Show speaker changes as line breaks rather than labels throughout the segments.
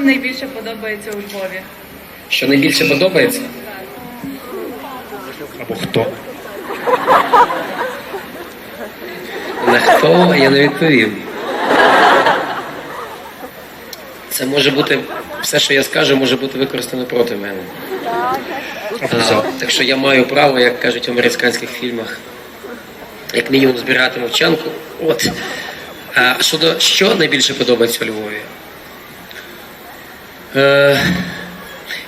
вам найбільше подобається у Львові?
Що найбільше подобається? Або хто? На хто я не відповім. Це може бути, все, що я скажу, може бути використано проти мене. А, так що я маю право, як кажуть в американських фільмах, як мінімум збирати мовчанку. От. А щодо що найбільше подобається у Львові? Е,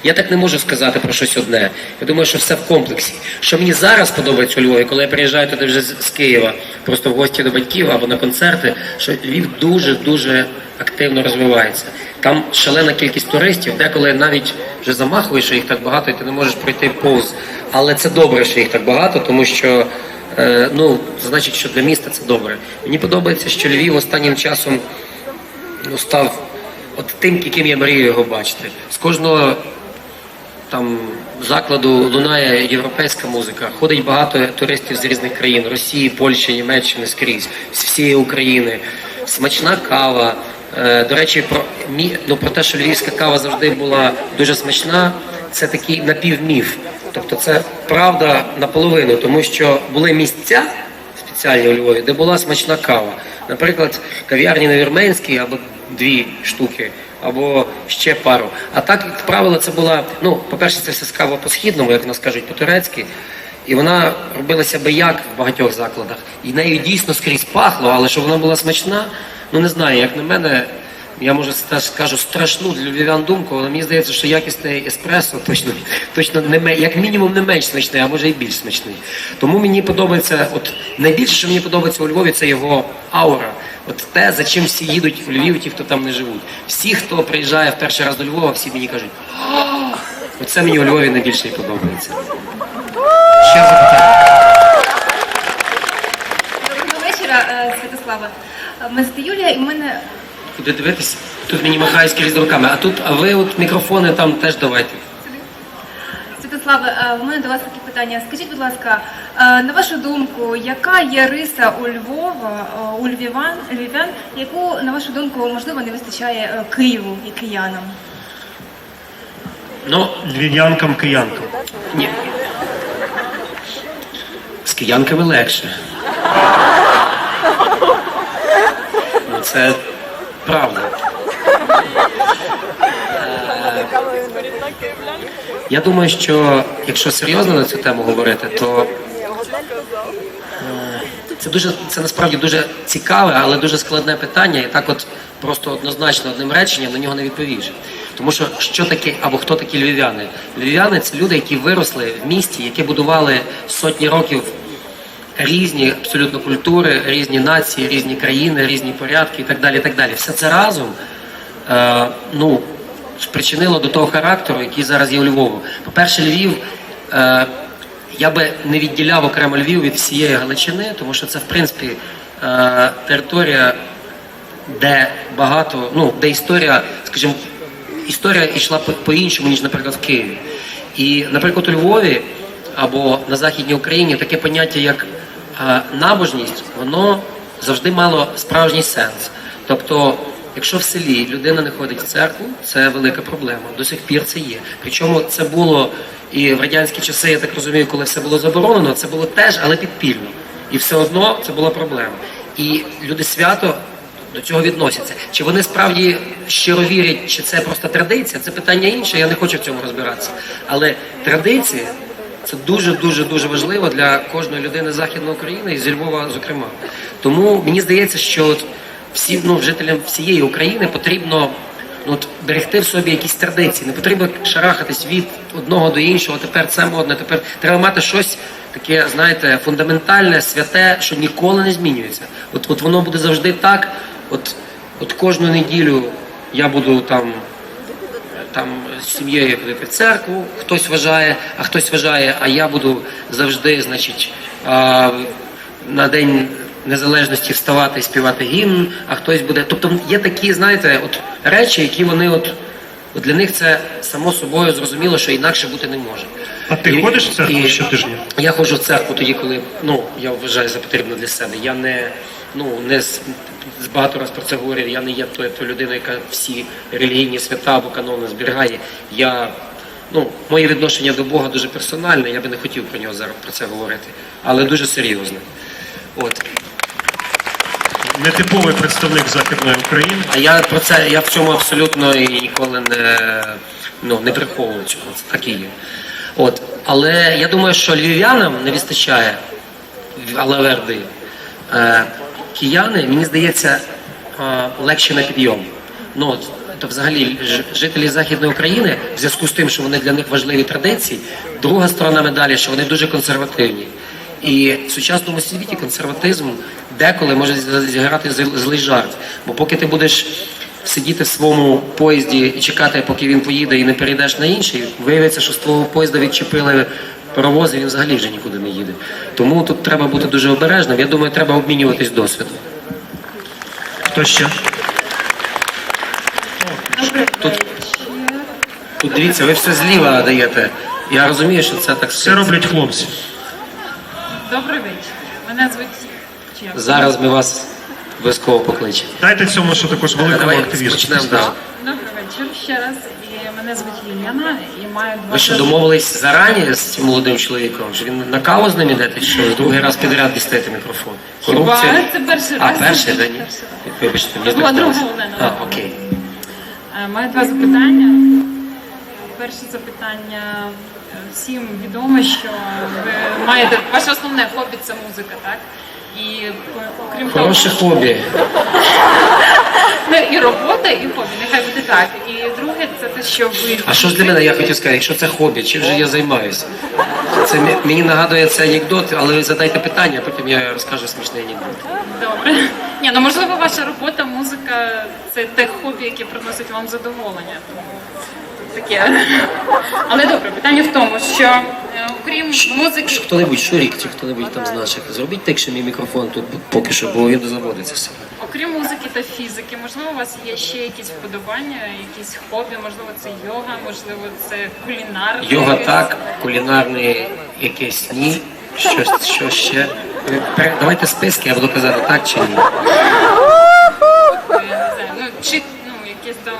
я так не можу сказати про щось одне. Я думаю, що все в комплексі. Що мені зараз подобається у Львові, коли я приїжджаю туди вже з Києва, просто в гості до батьків або на концерти, що Львів дуже-дуже активно розвивається. Там шалена кількість туристів, деколи навіть вже замахуєш, що їх так багато, і ти не можеш пройти повз. Але це добре, що їх так багато, тому що е, ну, значить, що для міста це добре. Мені подобається, що Львів останнім часом ну, став от тим, яким я мрію його бачити. З кожного там закладу лунає європейська музика. Ходить багато туристів з різних країн Росії, Польщі, Німеччини скрізь, з всієї України. Смачна кава. Е, До речі, про ну, про те, що львівська кава завжди була дуже смачна, це такий напівміф. Тобто це правда наполовину, тому що були місця спеціальні у Львові, де була смачна кава. Наприклад, кав'ярні на Вірменській або дві штуки, або ще пару. А так, як правило, це була, ну, по-перше, це все скава по-східному, як нас кажуть, по-турецьки. І вона робилася би як в багатьох закладах. І нею дійсно скрізь пахло, але щоб вона була смачна, ну не знаю, як на мене, я може скажу страшну для львів'ян думку, але мені здається, що якісний еспресо точно, точно не як мінімум не менш смачний, а може і більш смачний. Тому мені подобається, от найбільше, що мені подобається у Львові, це його аура. От те, за чим всі їдуть у Львів, ті, хто там не живуть. Всі, хто приїжджає в перший раз до Львова, всі мені кажуть, оце мені у Львові найбільше і подобається. Ще запитання.
Доброго вечора, е, Святослава. Е, Мене звати Юлія, і в мене
Куди дивитись? Тут мені махають скрізь руками, а тут, а ви от мікрофони там теж давайте.
Святослава, е, в мене до вас таке питання. Скажіть, будь ласка, е, на вашу думку, яка є риса у Львова, е, у львів'ян, львів'ян, яку, на вашу думку, можливо, не вистачає Києву і киянам?
Ну,
Львів'янкам, киянкам.
ні. З киянками легше. Це правда. Я думаю, що якщо серйозно на цю тему говорити, то е, це дуже це насправді дуже цікаве, але дуже складне питання, і так от просто однозначно одним реченням на нього не відповіш. Тому що що таке або хто такі львів'яни? Львів'яни це люди, які виросли в місті, які будували сотні років різні абсолютно культури, різні нації, різні країни, різні порядки і так далі. І так далі. Все це разом е, ну, спричинило до того характеру, який зараз є у Львову. По-перше, Львів. Е, я би не відділяв окремо Львів від всієї Галичини, тому що це, в принципі, е, територія, де багато, ну, де історія, скажімо, історія йшла по- по-іншому, ніж, наприклад, в Києві. І, наприклад, у Львові або на Західній Україні таке поняття, як набожність, воно завжди мало справжній сенс. Тобто, якщо в селі людина не ходить в церкву, це велика проблема. До сих пір це є. Причому це було і в радянські часи, я так розумію, коли все було заборонено, це було теж, але підпільно. І все одно це була проблема. І люди свято до цього відносяться. Чи вони справді щиро вірять, чи це просто традиція? Це питання інше, я не хочу в цьому розбиратися. Але традиція це дуже дуже дуже важливо для кожної людини Західної України і зі Львова, зокрема. Тому мені здається, що от всім ну, жителям всієї України потрібно ну, от, берегти в собі якісь традиції. Не потрібно шарахатись від одного до іншого. Тепер це модне, тепер треба мати щось таке, знаєте, фундаментальне, святе, що ніколи не змінюється. От, от воно буде завжди так. От, от кожну неділю я буду там там з сім'єю ходити в церкву, хтось вважає, а хтось вважає, а я буду завжди, значить, а, на день незалежності вставати і співати гімн, а хтось буде. Тобто є такі, знаєте, от речі, які вони от. От для них це само собою зрозуміло, що інакше бути не може.
А ти
І-
ходиш в церкву щотижня?
я ходжу в церкву тоді, коли ну я вважаю за потрібно для себе. Я не ну не з, з багато раз про це говорив. Я не є тою, тою людиною, яка всі релігійні свята або канони зберігає. Я ну, моє відношення до Бога дуже персональне. Я би не хотів про нього зараз про це говорити, але дуже серйозне. От
Нетиповий представник Західної України.
а я про це я в цьому абсолютно і ніколи не, ну, не приховую цього. Це так і є. От. Але я думаю, що львів'янам не вистачає Алаверди. Е, кияни, мені здається, е, легше на підйом. Ну, то взагалі жителі Західної України, в зв'язку з тим, що вони для них важливі традиції, друга сторона медалі, що вони дуже консервативні. І в сучасному світі консерватизм деколи може зіграти злий жарт. Бо поки ти будеш сидіти в своєму поїзді і чекати, поки він поїде, і не перейдеш на інший, виявиться, що з твого поїзда відчепили паровоз, і він взагалі вже нікуди не їде. Тому тут треба бути дуже обережним. Я думаю, треба обмінюватись досвідом.
Хто ще?
Тут, тут дивіться, ви все зліва даєте. Я розумію, що це так
Все роблять хлопці.
Добрий вечір. Мене звуть.
Зараз ми вас обов'язково покличемо.
Дайте цьому, що також великому
Давай
активісту.
почнемо. Да.
Добрий вечір ще раз. Мене звуть Ліляна і маю два
Ви що домовились зарані з цим молодим чоловіком? Що він на каву з ним ідете? чи Що другий раз підряд дістаєте мікрофон?
Хіба це перший раз.
А перший, да, ні? Вибачте, мені
була
здалося.
друга Олена.
А, окей.
Е, Маю два запитання. Перше запитання. Е, Всім відомо, що ви маєте ваше основне хобі це музика, так? І е, окрім того,
Хороше хобі.
ну, і робота, і хобі, нехай буде так. І друге, це те, що ви
А що ж для мене, я хотів сказати, якщо це хобі, чим же я займаюся? Це мені нагадує це анекдот, але ви задайте питання, а потім я розкажу смішний анекдот.
Добре. Ні, ну можливо, ваша робота, музика це те хобі, яке приносить вам задоволення. Тому таке. Але добре, питання в тому, що е, окрім музики,
Хто-небудь, Шурік, чи хто-небудь там з наших, зробіть тихше мій мікрофон тут поки що, бо він заводиться все.
Окрім музики та фізики, можливо, у вас є ще якісь вподобання, якісь хобі, можливо, це йога, можливо, це кулінар.
Йога так, кулінарний якийсь ні. Щось, що ще. Давайте списки, я буду казати так чи ні.
Я не знаю, ну чи ну якесь там.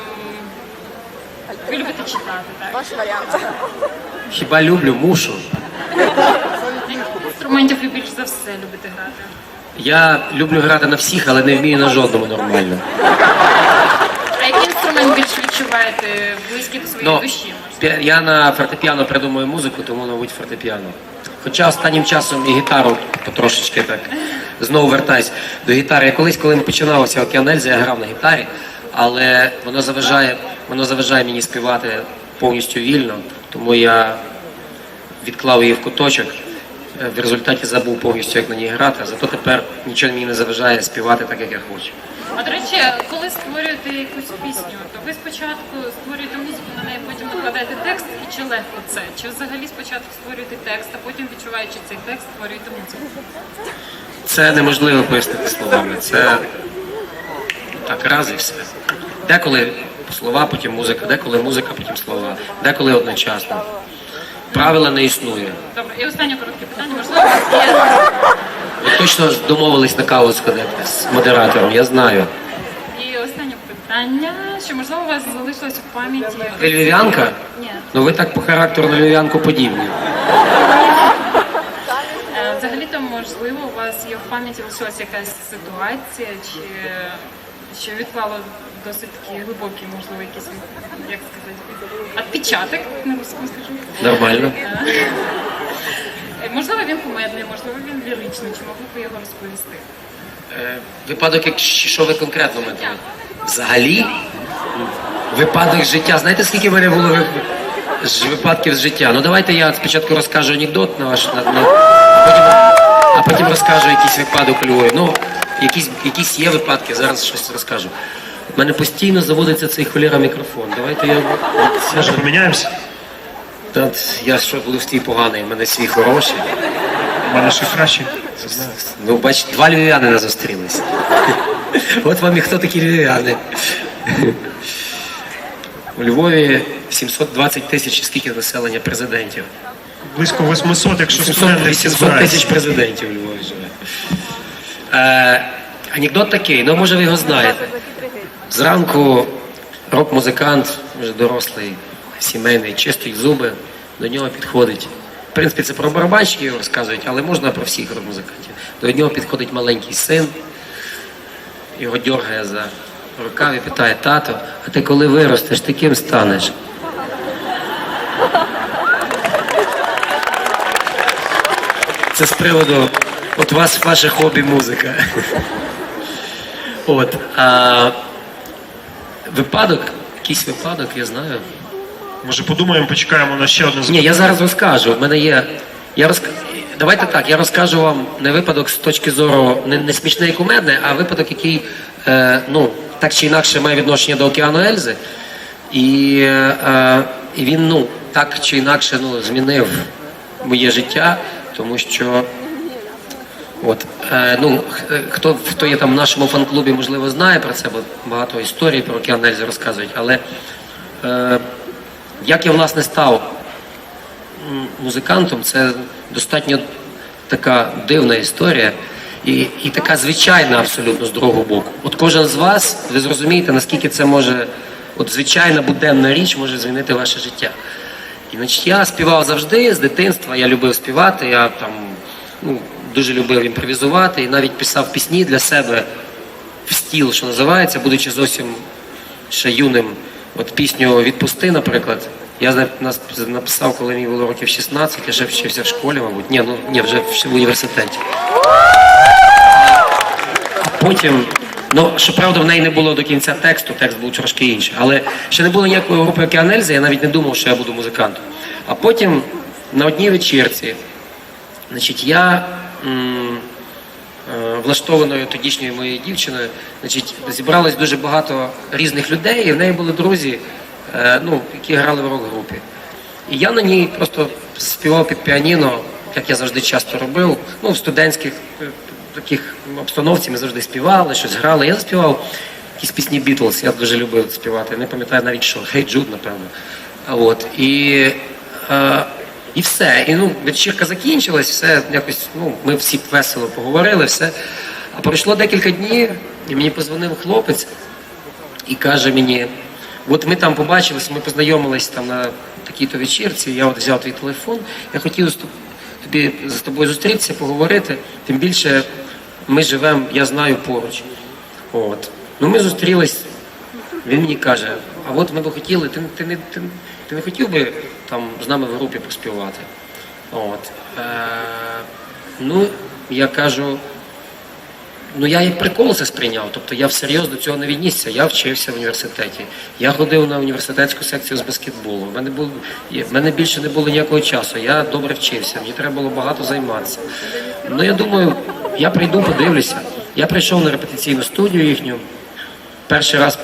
Ви любите читати, так?
Хіба люблю, мушу.
Інструментів ви більш за все любите грати?
Я люблю грати на всіх, але не вмію на жодному нормально.
А який інструмент більш відчуваєте близький до своєї
Ну,
душі?
пі- я на фортепіано придумую музику, тому, мабуть, фортепіано. Хоча останнім часом і гітару потрошечки так знову вертаюсь до гітари. Я колись, коли починалося Океан Ельзи, я грав на гітарі, але воно заважає, воно заважає мені співати повністю вільно, тому я відклав її в куточок. В результаті забув повністю, як на ній грати, а зато тепер нічого мені не заважає співати так, як я хочу.
А до речі, коли створюєте якусь пісню, то ви спочатку створюєте музику, на неї потім накладаєте текст, і чи легко це? Чи взагалі спочатку створюєте текст, а потім відчуваючи цей текст, створюєте музику?
Це неможливо пояснити словами. Це так раз і все. Деколи слова, потім музика, деколи музика, потім слова, деколи одночасно. Правила не існує.
Добре, і останнє коротке питання, можливо,
Ви точно домовились на каву сходити з модератором, я знаю.
і останнє питання, що можливо у вас залишилось у пам'яті.
Ви львів'янка?
Ні.
Ну ви так по характеру на львів'янку подібні.
Е, Взагалі-то, можливо, у вас є в пам'яті лишилася якась ситуація, чи що відклало досить такі глибокі, можливо, якісь, як сказати, відпечаток, на русскому скажу.
Нормально.
Е, Можливо, він кумедний, можливо, він ліричний, чи могли б ви його розповісти?
Е, Випадок, як що ви конкретно маєте? Взагалі, випадок життя. Знаєте, скільки в мене було випадків з життя? Ну давайте я спочатку розкажу анекдот на ваш на, на а потім, а потім розкажу якийсь випадок у Львові. Ну, якісь, якісь є випадки, зараз щось розкажу. У мене постійно заводиться цей холєра мікрофон. Давайте я.
Може, поміняємося?
Та, я що буду в тій поганий, в мене свій хороший.
У мене ще краще.
Ну, бач, два львів'янина зустрілись. От вам і хто такі львів'яни. У Львові 720 тисяч, скільки населення президентів?
Близько 800, якщо
700,
студенти всі
800 тисяч
збираються.
президентів у Львові живе. Е, Анекдот такий, ну може ви його знаєте. Зранку рок-музикант, вже дорослий, сімейний, чистить зуби, до нього підходить. В принципі, це про барабанщиків розказують, але можна про всіх рок-музикантів. До нього підходить маленький син, його дергає за рукав і питає, тато, а ти коли виростеш, ти ким станеш? Це з приводу, от вас ваше хобі музика. От. А, випадок, якийсь випадок, я знаю.
Може подумаємо, почекаємо на ще одне
Ні, я зараз розкажу. В мене є. Я розк... Давайте так, я розкажу вам не випадок з точки зору не, не смішний і кумедний, а випадок, який е, ну, так чи інакше має відношення до океану Ельзи. І, е, і він ну, так чи інакше ну, змінив моє життя, тому що От, е, ну, е, хто, хто є там в нашому фан-клубі, можливо, знає про це, бо багато історій про океан розказують. Але е, як я власне став музикантом, це достатньо така дивна історія і, і така звичайна абсолютно з другого боку. От кожен з вас, ви зрозумієте, наскільки це може, от звичайна буденна річ може змінити ваше життя. І значить, я співав завжди з дитинства, я любив співати, я там ну, дуже любив імпровізувати і навіть писав пісні для себе в стіл, що називається, будучи зовсім ще юним. От пісню Відпусти, наприклад. Я написав, коли мені було років 16, я ще вчився в школі, мабуть. Ні, ну ні, вже в університеті. А потім, ну, щоправда, в неї не було до кінця тексту, текст був трошки інший. Але ще не було ніякої групи Океанельзи, я навіть не думав, що я буду музикантом. А потім на одній вечірці, значить, я. Е, влаштованою тодішньою моєю дівчиною, значить, зібралось дуже багато різних людей, і в неї були друзі, е, ну, які грали в рок-групі. І я на ній просто співав під піаніно, як я завжди часто робив. Ну, в студентських е, таких обстановці ми завжди співали, щось грали. Я заспівав якісь пісні Бітлз, я дуже любив співати. Не пам'ятаю навіть що, Хей Джуд, напевно. От. І, е, і все. І ну, вечірка закінчилась, все якось, ну, ми всі весело поговорили, все. А пройшло декілька днів, і мені позвонив хлопець і каже мені: от ми там побачились, ми познайомились там на такій-то вечірці, я от взяв твій телефон, я хотів тобі з тобою зустрітися, поговорити. Тим більше ми живемо, я знаю поруч. От. Ну ми зустрілись, він мені каже, а от ми би хотіли, ти, ти, не, ти, ти не хотів би там з нами в групі поспівати? От. Е, ну, я кажу, Ну я як прикол це сприйняв. Тобто я всерйоз до цього не віднісся. Я вчився в університеті. Я ходив на університетську секцію з баскетболу. У мене був в мене більше не було ніякого часу. Я добре вчився. Мені треба було багато займатися. Ну я думаю, я прийду, подивлюся. Я прийшов на репетиційну студію їхню. Перший раз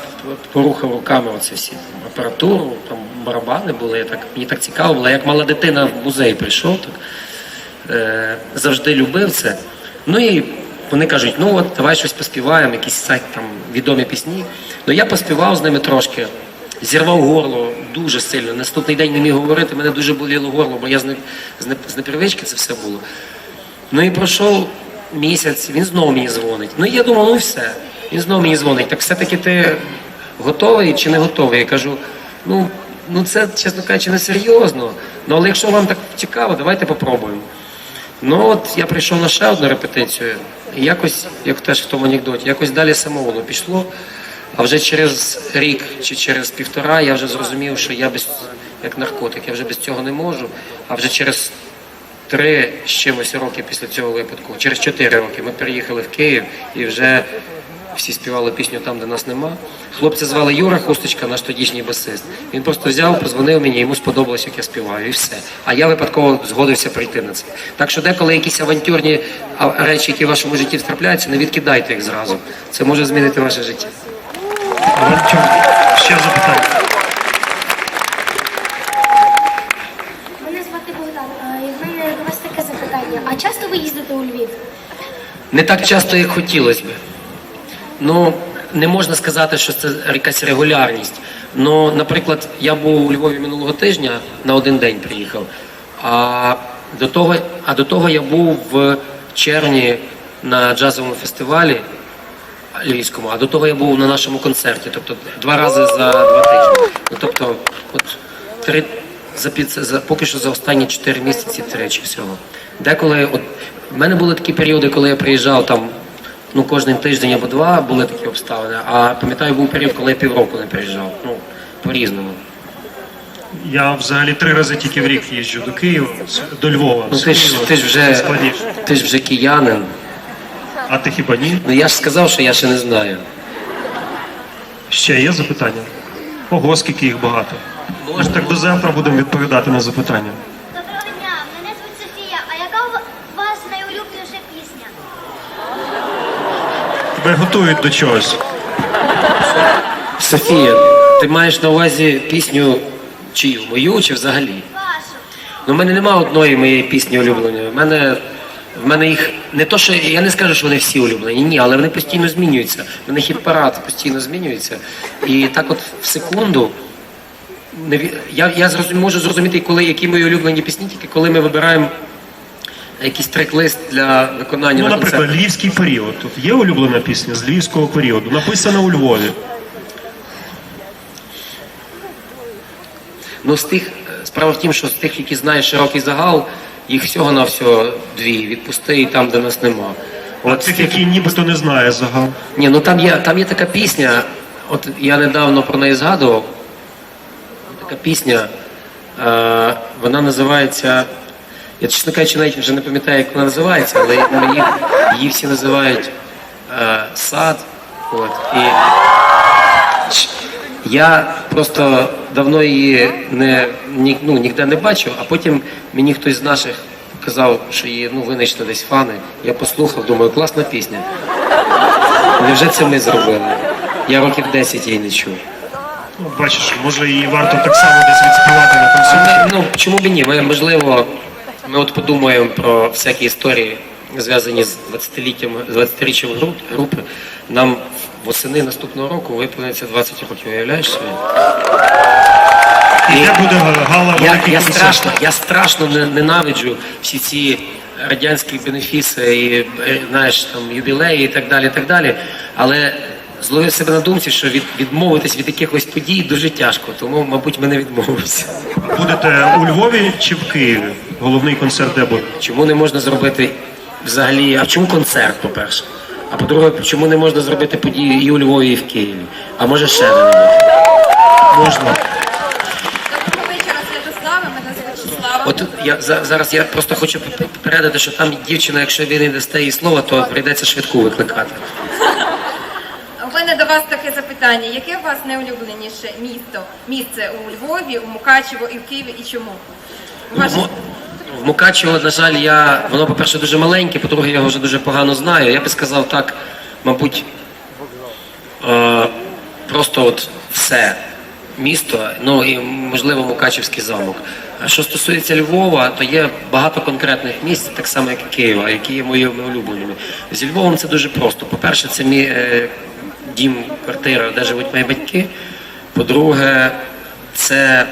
порухав руками оце всі апаратуру, там барабани були. Так мені так цікаво було. Як мала дитина в музей прийшов, так е, завжди любив це. Ну і вони кажуть, ну от давай щось поспіваємо, якісь там відомі пісні. Ну я поспівав з ними трошки, зірвав горло дуже сильно. Наступний день не міг говорити, мене дуже боліло горло, бо я з, не, з, не, з непривички це все було. Ну і пройшов місяць, він знову мені дзвонить. Ну і я думав, ну все. Він знову мені дзвонить. Так все-таки ти готовий чи не готовий? Я кажу, ну, ну це, чесно кажучи, не серйозно. Ну але якщо вам так цікаво, давайте попробуємо. Ну от я прийшов на ще одну репетицію, і якось, як теж в тому анекдоті, якось далі само пішло. А вже через рік чи через півтора я вже зрозумів, що я без як наркотик, я вже без цього не можу. А вже через три з чимось роки після цього випадку, через чотири роки ми переїхали в Київ і вже всі співали пісню там, де нас нема. Хлопця звали Юра Хусточка, наш тодішній басист. Він просто взяв, позвонив мені, йому сподобалось, як я співаю, і все. А я випадково згодився прийти на це. Так що деколи якісь авантюрні речі, які в вашому житті трапляються, не відкидайте їх зразу. Це може змінити ваше життя.
Авантюр. Ще запитання.
Мене звати Богдан. В мене до вас таке запитання. А часто ви їздите у Львів?
Не так часто, як хотілося б. Ну, не можна сказати, що це якась регулярність. Ну, наприклад, я був у Львові минулого тижня на один день приїхав. А до того, а до того я був в червні на джазовому фестивалі львівському, а до того я був на нашому концерті, тобто два рази за два тижні. Ну тобто, от три за під за поки що за останні чотири місяці тричі всього. Деколи, от в мене були такі періоди, коли я приїжджав там. Ну, кожен тиждень або два були такі обставини. А пам'ятаю, був період, коли я півроку не приїжджав. Ну, по-різному.
Я взагалі три рази тільки в рік їжджу до Києва, до Львова.
Ну
з
ти ж ти ж вже ти ж вже киянин.
А ти хіба ні?
Ну я ж сказав, що я ще не знаю.
Ще є запитання? Ого, скільки їх багато. Ну, так до завтра будемо відповідати на запитання.
Доброго дня, мене звуть Софія. А яка у вас найулюбленіша пісня?
Тебе готують до чогось.
Софія, ти маєш на увазі пісню чию? Мою чи взагалі? Ну, в мене немає одної моєї пісні улюбленої. В мене, в мене їх не то, що я не скажу, що вони всі улюблені, ні, але вони постійно змінюються. В мене хіт-парад постійно змінюється. І так от в секунду. Я, я зрозум, можу зрозуміти, коли, які мої улюблені пісні, тільки коли ми вибираємо якийсь трек-лист для виконання
Ну,
на
наприклад,
концерті.
львівський період. Тут є улюблена пісня з львівського періоду, написана у Львові.
Ну, з тих, справа в тім, що з тих, які знає широкий загал, їх всього на всього дві. Відпусти і там, де нас нема.
А
От з
тих- які нібито не знає загал.
Ні, ну там є, там є така пісня, от я недавно про неї згадував. Така пісня, е, вона називається. Я, чесно кажучи, навіть вже не пам'ятаю, як вона називається, але її, її всі називають е, сад. От, і я просто давно її не, ні, ну, ніде не бачив, а потім мені хтось з наших казав, що її ну, винайшли десь фани. Я послухав, думаю, класна пісня. Невже це ми зробили? Я років 10 її не чув.
Ну, бачиш, може її варто так само десь відспівати на концерті.
Ну, чому б і ні? Можливо, ми от подумаємо про всякі історії, зв'язані з 20-літтям, 20-річчям групи. Нам восени наступного року виповниться 20 років, уявляєш собі?
І де буде гала
Я, я страшно, я страшно не- ненавиджу всі ці радянські бенефіси і е, знаєш там юбілеї і так далі. І так далі. Але зловив себе на думці, що від, відмовитись від якихось подій дуже тяжко, тому, мабуть, ми не відмовимося.
Будете у Львові чи в Києві? Головний концерт де буде?
Чому не можна зробити взагалі? А чому концерт, по-перше? А по-друге, чому не можна зробити події і у Львові, і в Києві? А може ще де-небудь?
Можна.
Доброго вечора, Святослава. Мене звуть Слава.
От я за- зараз я просто хочу п- попередити, що там дівчина, якщо ви не дасте їй слова, то прийдеться швидку викликати.
У мене до вас таке запитання. Яке у вас найулюбленіше місто? Місце у Львові, у Мукачево і в Києві і чому? Ваше...
Мо- В Мукачево, на жаль, я воно, по-перше, дуже маленьке, по-друге, я його вже дуже погано знаю. Я би сказав так, мабуть, е, просто от все місто, ну і можливо Мукачевський замок. А що стосується Львова, то є багато конкретних місць, так само як і Києва, які є моїми улюбленими. Зі Львовом це дуже просто. По-перше, це мій е, дім, квартира, де живуть мої батьки. По-друге, це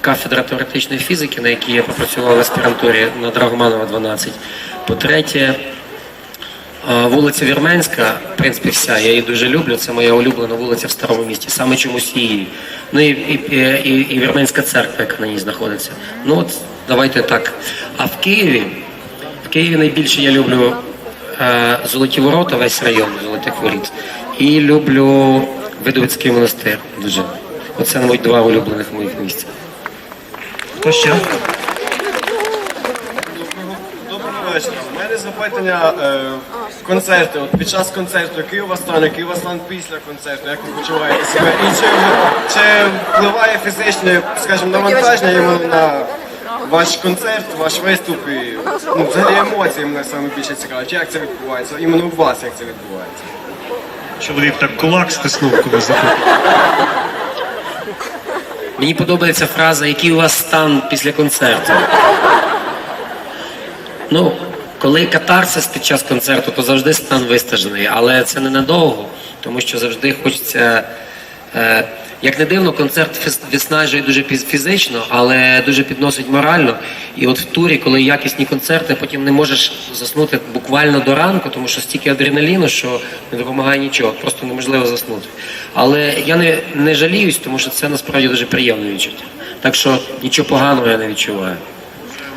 кафедра теоретичної фізики, на якій я попрацював в аспірантурі на Драгоманова 12. По-третє, е, вулиця Вірменська, в принципі, вся, я її дуже люблю. Це моя улюблена вулиця в старому місті, саме чомусь її. Ну і, і, і, і Вірменська церква, яка на ній знаходиться. Ну от давайте так. А в Києві, в Києві найбільше я люблю е, Золоті Ворота, весь район Золотих Воріт. І люблю Видовицький монастир дуже. Оце, мабуть, два улюблених моїх місця.
Хто ще?
Доброго вечора. У мене запитання е, концерти. От під час концерту, який у вас стан, який у вас стан після концерту, як ви почуваєте себе? І чи, чи впливає фізичне, скажімо, навантаження на ваш концерт, ваш виступ і ну, взагалі емоції мене саме більше цікавить. Як це відбувається? Іменно у вас як це відбувається?
Чоловік так кулак стиснув, коли заходив.
Мені подобається фраза, який у вас стан після концерту. Ну, коли катарсис під час концерту, то завжди стан вистажений, але це ненадовго, тому що завжди хочеться Як не дивно, концерт виснажує дуже фізично, але дуже підносить морально. І от в турі, коли якісні концерти, потім не можеш заснути буквально до ранку, тому що стільки адреналіну, що не допомагає нічого, просто неможливо заснути. Але я не, не жаліюсь, тому що це насправді дуже приємне відчуття. Так що нічого поганого я не відчуваю.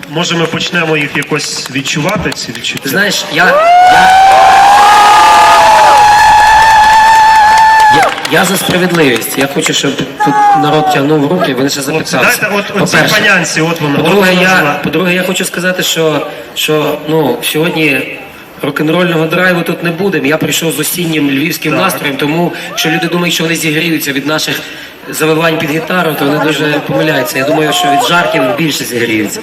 Може, ми почнемо їх якось відчувати, ці
Ти знаєш, я. я... Я, за справедливість. Я хочу, щоб тут народ тягнув руки, вони ще запитався.
дайте от, от цій панянці, от вона.
По-друге, я, по-друге, я хочу сказати, що, що ну, сьогодні рок-н-рольного драйву тут не буде. Я прийшов з осіннім львівським настроєм, тому якщо люди думають, що вони зігріються від наших завивань під гітару, то вони дуже помиляються. Я думаю, що від жарків більше зігріються.